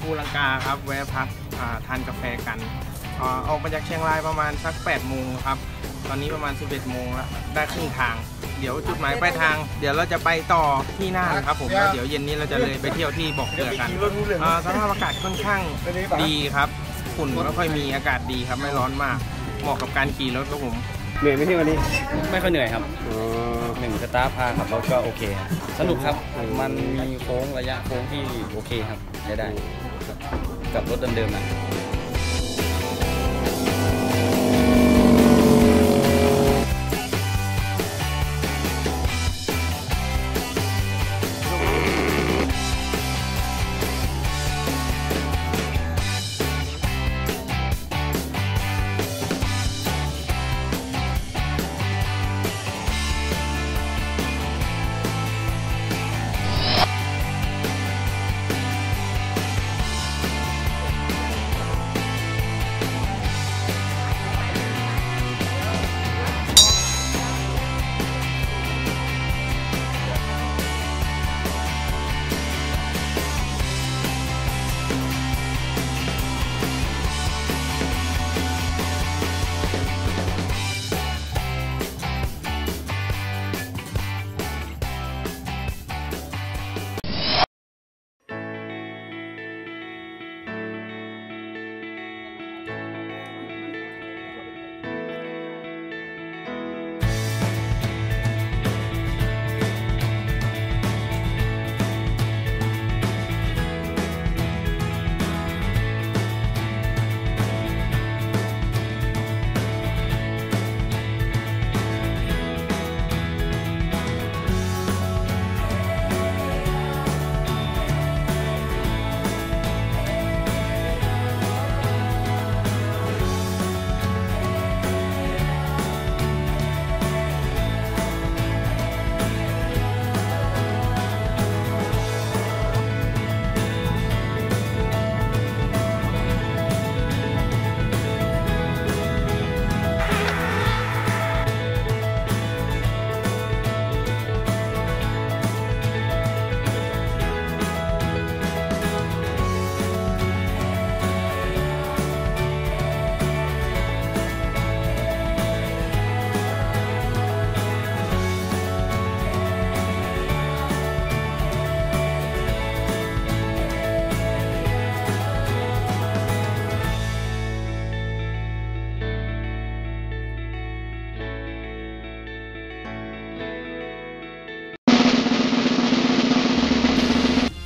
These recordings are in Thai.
ภูลังกาครับแวะพักอ่าทานกาแฟกันอ่าออกมาจากเชียงรายประมาณสัก8โมงครับ ตอนนี้ประมาณ 11โมงแล้วได้ครึ่งทาง เดี๋ยวจุดหมายปลายทาง เดี๋ยวเราจะไปต่อที่น่านครับผมแล้วเดี๋ยวเย็นนี้เราจะเลยไปเที่ยวที่บอกเกลือกันอ่าสภาพอากาศค่อนข้างดีครับฝุ่นไม่ค่อยมีอากาศดีครับไม่ร้อนมาก เหมาะกับการขี่รถครับผมเหนื่อยไหมที่วันนี้ ไม่ค่อยเหนื่อยครับอ๋อหนึ่งสตาร์พาขับรถก็โอเคครับสนุกครับมันมีโค้งระยะโค้งที่โอเคครับใช้ได้ครับกับรถเดิมๆนะ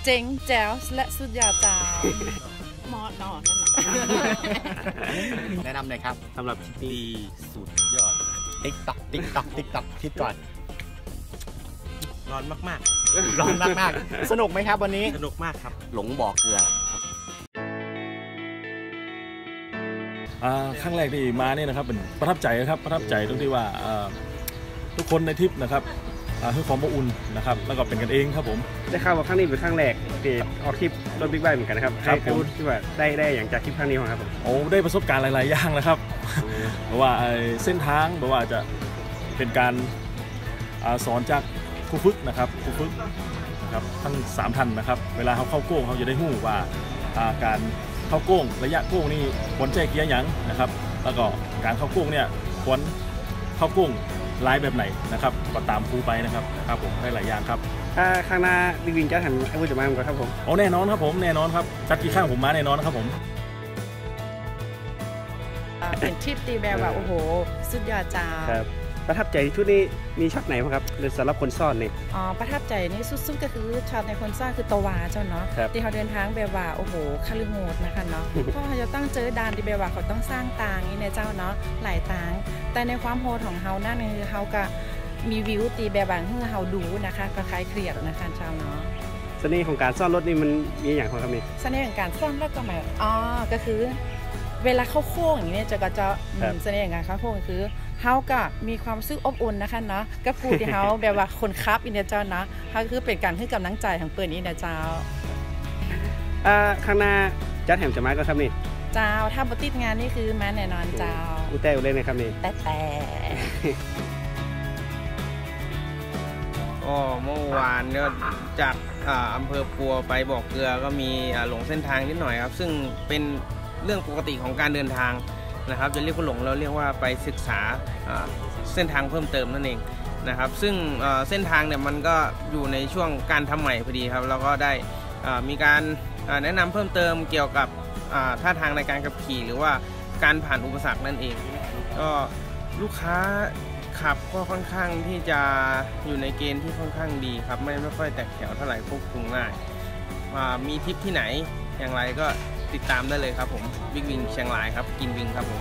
เจ๋งแจ๋วและสุดยอดจ้าหมอนอนนั่นน่ะแนะนำหน่อยครับสำหรับทริปนี้สุดยอด ติ๊กตักติ๊กตักติ๊กตักคิดก่อน ร้อนมากร้อนมากๆ สนุกไหมครับวันนี้ๆสนุกมากครับ หลงบ่อเกลืออ่าครั้งแรกที่มาเนี่ยนะครับเป็นประทับใจนะครับประทับใจตรงที่ว่าอ่าทุกคนในทริปนะครับ อ่าให้ความอบอุ่นนะครับแล้วก็เป็นกันเองครับผมได้ข่าวว่าครั้งนี้เป็นครั้งแรกที่ออกทริปรถบิ๊กไบค์เหมือนกันนะครับครับให้พูดที่ว่าได้ได้อย่างจากทริปครั้งนี้ของครับผมโอ้ได้ประสบการณ์หลายๆอย่างนะครับเพราะว่าไอ้เส้นทางแบบว่าจะเป็นการอาสอนจากครูฝึกนะครับครูฝึกนะครับทั้งสามท่านนะครับ เวลาเขาเข้าโก้งเขาจะได้หู้ว่าอ่าการเข้าโก้งระยะโก้งนี่ควรใจเกียร์หยังนะครับ แล้วก็การเข้าโก้งเนี่ยควรเข้าโก้ง ลายแบบไหนนะครับก็ตามครูไปนะครับครับผมได้หลายอย่างครับถ้าข้างหน้าบิ๊กวินจะหันไอ้พูดจะมาเหมือนกันครับผมโอ้แน่นอนครับผมแน่นอนครับจัดกี่ข้างผมมาแน่นอนครับผมอ่าเป็นทริปตีแบบว่าโอ้โห สุดยอดจ้าครับ ประทับใจชุดนี้มีช็อตไหนบ้างครับหรือสำหรับคนซ่อนเนี่ยอ๋อประทับใจนี่สุดๆก็คือช็อตในคนสร้างคือตววาเจ้าเนาะครับที่เขาเดินทางแบบว่าโอ้โหคาลือโหดนะคะเนาะเพราะเขาจะต้องเจอด่านที่แบบว่าเขาต้องสร้างตางนี่นะเจ้าเนาะหลายตางแต่ในความโหดของเขานั่นคือเขาก็มีวิวตีแบบว่าให้เขาดูนะคะก็คล้ายเครียดนะคะเจ้าเนาะเสน่ห์ของการซ่อนรถนี่มันมีอย่างของครับนี่เสน่ห์ของการซ่อนแล้วก็หมายอ๋อก็คือ เวลาเข้าโค้งอย่างนี้เนี่ยจะก็จะอืมครับเสน่ห์ของการเข้าโค้งก็คือ เฮาก็มีความรู้สึกอบอุ่นนะคะเนาะก็พูดที่เฮาแบบว่าคนครับอินเดียเจ้าเนาะเฮาคือเป็นการให้กำลังใจของเปิดอินเดียเจ้าอ่าข้างหน้าจัดแถมจะมาก็ครับนี่เจ้าถ้าบติดงานนี่คือมาแน่นอนเจ้าอุยแต่อุยเล่นนะครับนี่แต่แต่กก็เมื่อวานก็จากอ่าอำเภอปัวไปบอกเกลือก็มีอ่าหลงเส้นทางนิดหน่อยครับ ซึ่งเป็นเรื่องปกติของการเดินทาง นะครับจะเรียกว่าหลงเราเรียกว่าไปศึกษาเส้นทางเพิ่มเติมนั่นเองนะครับ ซึ่งเส้นทางเนี่ยมันก็อยู่ในช่วงการทำใหม่พอดีครับแล้วก็ได้มีการแนะนำเพิ่มเติมเกี่ยวกับท่าทางในการขับขี่ หรือว่าการผ่านอุปสรรคนั่นเอง ก็ลูกค้าขับก็ค่อนข้างที่จะอยู่ในเกณฑ์ที่ค่อนข้างดีครับ ไม่ไม่ค่อยแตกแถวเท่าไหร่ควบคุมง่ายมีทริปที่ไหนอย่างไรก็ ติดตามได้เลยครับผมบิ๊กวิงเชียงรายครับกินวิงครับผม